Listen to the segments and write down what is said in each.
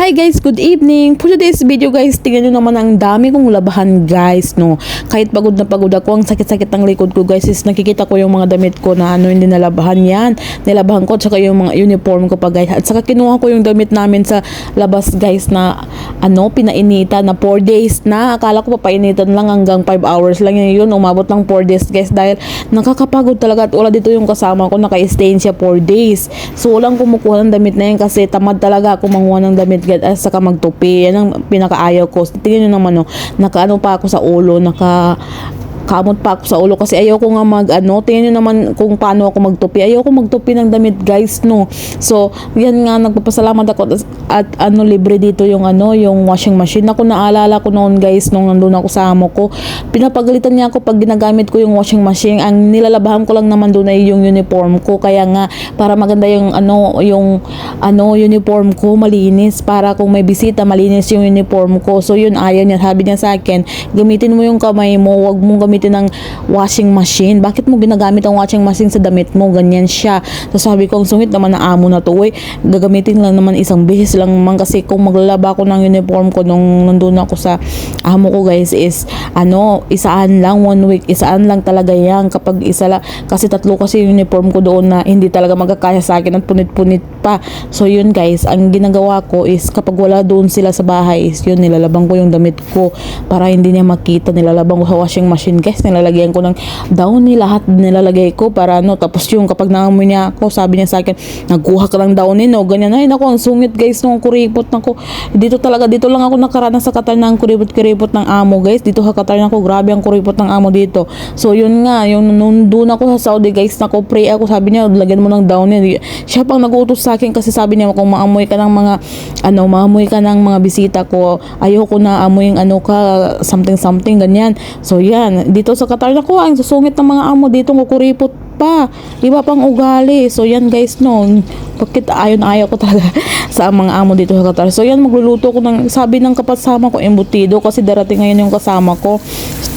hi guys, good evening. For today's video guys, tingnan nyo naman ang dami kong labahan guys, no. Kahit pagod na pagod ako, ang sakit-sakit ng likod ko guys, is nakikita ko yung mga damit ko na ano, hindi nalabahan yan. Nilabahan ko, at saka yung mga uniform ko pa guys. At saka kinuha ko yung damit namin sa labas guys na ano, pinainita na 4 days na. Akala ko papainitan lang hanggang 5 hours lang yun. Umabot ng 4 days guys dahil nakakapagod talaga at wala dito yung kasama ko, naka-stay siya 4 days. So, walang kumukuha ng damit na yan kasi tamad talaga ako manguha ng damit guys at saka magtupi. Yan ang pinakaayaw ko. Tingnan nyo naman no, nakaano pa ako sa ulo, naka kamot pa ako sa ulo kasi ayaw ko nga mag ano, tingnan nyo naman kung paano ako magtupi. Ayaw ko magtupi ng damit guys, no. So, yan nga nagpapasalamat ako at, at ano libre dito yung ano, yung washing machine. Ako naalala ko noon guys nung nandun ako sa amo ko. Pinapagalitan niya ako pag ginagamit ko yung washing machine. Ang nilalabahan ko lang naman doon ay yung uniform ko. Kaya nga para maganda yung ano, yung ano, uniform ko malinis para kung may bisita malinis yung uniform ko. So yun ayaw niya. Sabi niya sa akin, gamitin mo yung kamay mo, wag mong gamitin ng washing machine. Bakit mo ginagamit ang washing machine sa damit mo? Ganyan siya. So sabi ko, ang sungit naman ng amo na to. Uy, gagamitin lang naman isang bihis lang naman kasi kung maglalaba ako ng uniform ko nung nandun ako sa amo ko guys is ano, isaan lang one week, isaan lang talaga yan kapag isa lang kasi tatlo kasi uniform ko doon na hindi talaga magkakaya sa akin at punit-punit pa. So yun guys, ang ginagawa ko is kapag wala doon sila sa bahay is yun nilalabang ko yung damit ko para hindi niya makita nilalabang ko sa washing machine guys nilalagyan ko ng downy. Lahat nilalagay ko para ano tapos yung kapag naamoy niya ako sabi niya sa akin nagkuha ka lang downy no? Ganyan. Ay nako ang sungit guys nung kuripot nako dito talaga dito lang ako nakaranas sa katal ng kuripot-kuripot ng amo guys. Dito sa katal nako grabe ang kuripot ng amo dito. So yun nga yung nung doon ako sa Saudi guys nako pray ako. Sabi niya lagyan mo ng downy. Siya pang nagutos sa akin kasi sabi niya kung maamoy ka ng mga ano maamoy ka ng mga bisita ko ayoko na amoy yung ano ka something something ganyan. So yan dito sa Qatar na ko ang susungit ng mga amo dito kukuripot pa. Iba pang ugali. So yan guys no. Bakit ayon ayaw ko talaga sa mga amo dito sa Qatar? So yan magluluto ko ng sabi ng kapasama ko embutido kasi darating ngayon yung kasama ko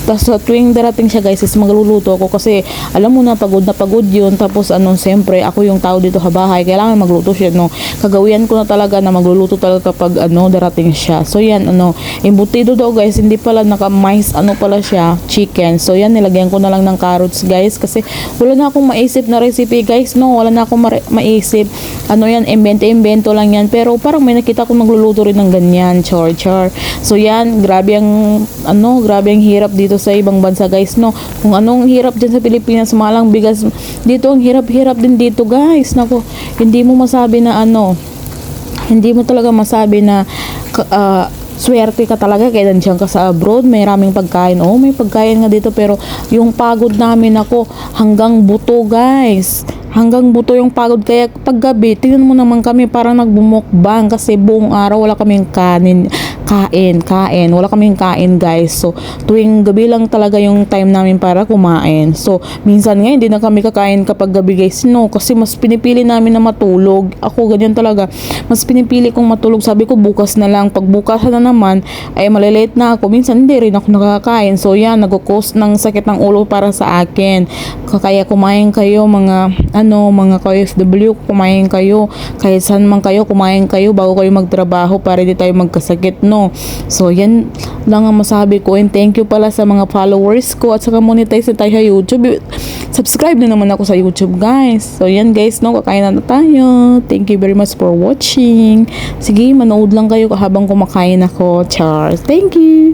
tapos sa tuwing darating siya guys is magluluto ako kasi alam mo na pagod na pagod yun. Tapos ano siyempre ako yung tao dito sa bahay. Kailangan magluto siya no? Kagawian ko na talaga na magluluto talaga kapag ano darating siya. So yan ano embutido daw guys. Hindi pala naka mais ano pala siya chicken. So yan nilagyan ko na lang ng carrots guys. Kasi wala na akong maisip na recipe guys no? Wala na akong maisip. Ano yan invento lang yan. Pero parang may nakita ko magluluto rin ng ganyan. Char char. So yan grabe ang ano grabe ang hirap dito sa ibang bansa guys no? Kung anong hirap dyan sa Pilipinas malang bigas. Dito ang hirap-hirap din dito guys. Nako hindi mo masabi na ano hindi mo talaga masabi na ah, swerte ka talaga kaya nandiyan ka sa abroad. May raming pagkain. Oh may pagkain nga dito pero yung pagod namin ako hanggang buto guys. Hanggang buto yung pagod. Kaya pag gabi tingnan mo naman kami parang nagbumukbang kasi buong araw wala kaming kanin kain kain. Wala kaming kain guys. So tuwing gabi lang talaga yung time namin para kumain. So minsan nga hindi na kami kakain kapag gabi guys. No kasi mas pinipili namin na matulog. Ako ganyan talaga. Mas pinipili kong matulog. Sabi ko bukas na lang. Pag bukas na naman ay malilate na ako. Minsan hindi rin ako nakakain. So yan nagkukos ng sakit ng ulo para sa akin. Kaya kumain kayo mga ano mga KFW kumain kayo. Kahit saan man kayo kumain kayo bago kayo magtrabaho para hindi tayo magkasakit no so yan lang ang masabi ko. And thank you pala sa mga followers ko at saka monetize na tayo sa YouTube. Subscribe na naman ako sa YouTube guys. So yan guys no? Kakain na tayo. Thank you very much for watching. Sige manood lang kayo habang kumakain ako. Char. Thank you